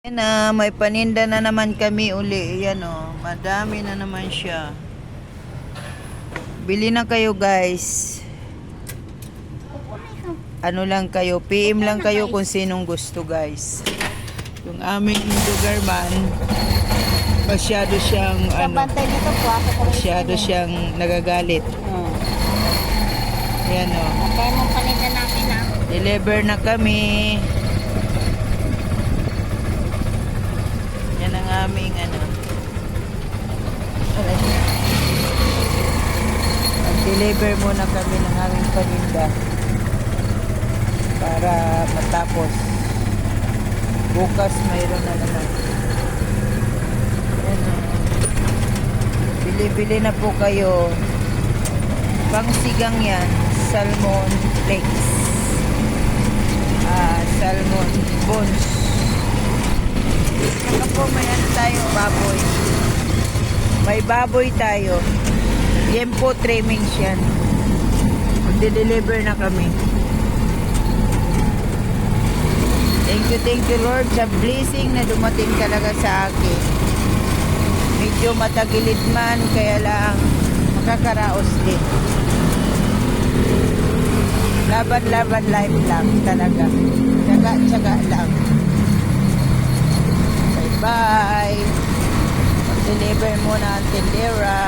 Yan na, may paninda na naman kami uli. Yan o, madami na naman siya. Bili na kayo guys. Ano lang kayo, PM lang kayo kung sinong gusto guys. Yung aming lugar man, masyado siyang ano, masyado siyang nagagalit. Oh. Yan o, ah. deliver na kami. Yan ang aming ano. Aray. Mag-deliver muna kami ng aming paninda para matapos. Bukas mayroon na naman. Bili-bili na po kayo. Pangsigang yan, salmon flakes. Ah, salmon bones. Po may ano tayo, baboy. May baboy tayo. Yan po trimmings yan. Magde-deliver na kami. Thank you, thank you Lord sa blessing na dumating talaga sa akin. Medyo matagilid man, kaya lang makakaraos din. Laban-laban life lang talaga. Tsaga-tsaga lang. Mag-deliver muna ang tindera.